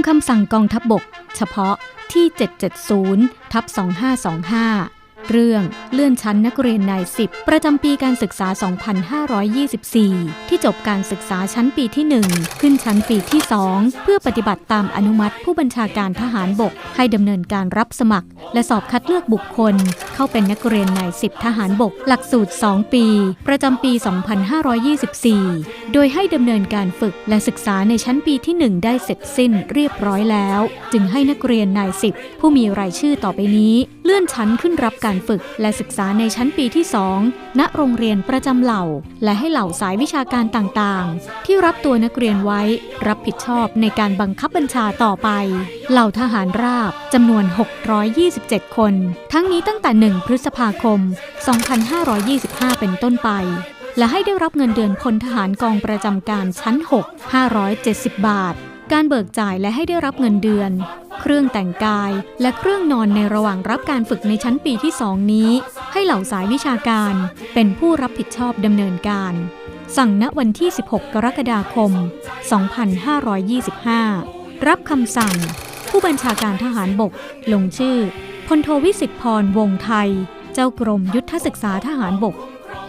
ามคำสั่งกองทัพบบก เฉพาะที่ 770ทับ2525 เรื่องเลื่อนชั้นนักเรียนนาย10ประจำปีการศึกษา 2524 ที่จบการศึกษาชั้นปีที่ 1 ขึ้นชั้นปีที่ 2 เพื่อปฏิบัติตามอนุมัติผู้บัญชาการทหารบก ให้ดำเนินการรับสมัครและสอบคัดเลือกบุคคล เข้าเป็นนักเรียนนาย10ทหารบก หลักสูตร 2 ปี ประจำปี 2524 โดยให้ดำเนินการฝึกและศึกษาในชั้นปีที่ 1 ได้เสร็จสิ้นเรียบร้อยแล้ว จึงให้นักเรียนนาย10ผู้มีรายชื่อต่อไปนี้ เลื่อนชั้นขึ้นรับการฝึกและศึกษาในชั้นปีที่ 2 ณโรงเรียนประจำเหล่า และให้เหล่าสายวิชาการต่างๆ ที่รับตัวนักเรียนไว้รับผิดชอบในการบังคับบัญชาต่อไป เหล่าทหารราบจำนวน 627 คน ทั้งนี้ตั้งแต่ 1 พฤษภาคม 2525 เป็นต้นไป และให้ได้รับเงินเดือนพลทหารกองประจำการชั้น 6 570 บาท การเบิกจ่ายและให้ได้รับเงินเดือน เครื่องแต่งกายและเครื่องนอนในระหว่างรับการฝึกในชั้นปีที่2นี้ ให้เหล่าสายวิชาการเป็นผู้รับผิดชอบดำเนินการสั่งณวันที่ 16 กรกฎาคม 2525 รับคำสั่ง ผู้บัญชาการทหารบก ลงชื่อพลโทวิสิทธิพรวงไทย เจ้ากรมยุทธศึกษาทหารบก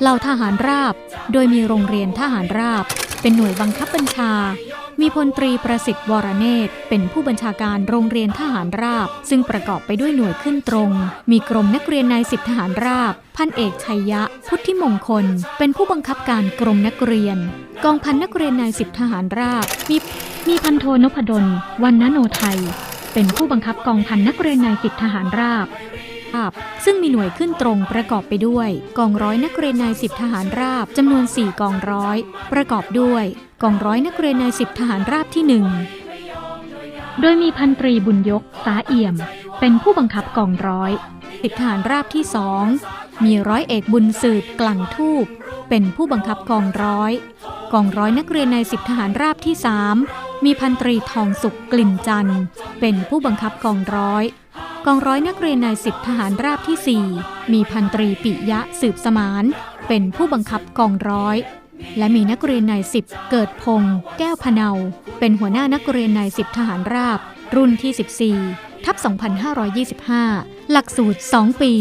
เหล่าทหารราบ โดยมีโรงเรียนทหารราบ เป็นหน่วยบังคับบัญชา มีพลตรีประสิทธิ์วรเนตรเป็นผู้บัญชาการโรงเรียนทหารราบ ซึ่งประกอบไปด้วยหน่วยขึ้นตรง มีกรมนักเรียนนายสิบทหารราบ พันเอกชัยยะ พุทธิมงคล เป็นผู้บังคับการกรมนักเรียน กองพันนักเรียนนายสิบทหารราบ มีมีพันโทนพดลวันนโนไทย เป็นผู้บังคับกองพันนักเรียนนายสิบทหารราบราบซึ่งมีหน่วยขึ้นตรงประกอบไปด้วย กองร้อยนักเรียนนายสิบทหารราบจำนวน 4 กองร้อย ประกอบด้วย กองร้อยนักเรียนนายสิบทหารราบที่ 1 โดยมีพันตรีบุญยกสาเอี่ยม เป็นผู้บังคับกองร้อยสิบทหารราบที่สองมีร้อยเอกบุญสืบกลั่งทูบเป็นผู้บังคับกองร้อย กองร้อยนักเรียนนายสิบทหารราบที่สาม มีพันตรีทองสุขกลิ่นจันทร์เป็นผู้บังคับกองร้อย กองร้อยนักเรียนนายสิบทหารราบที่ 4 มีพันตรีปิยะสืบสมาน เป็นผู้บังคับกองร้อย และมีนักเรียนนายสิบเกิดพง แก้วพเนา เป็นหัวหน้านักเรียนนายสิบทหารราบ รุ่นที่ 14ทับ2525 หลักสูตร 2 ปี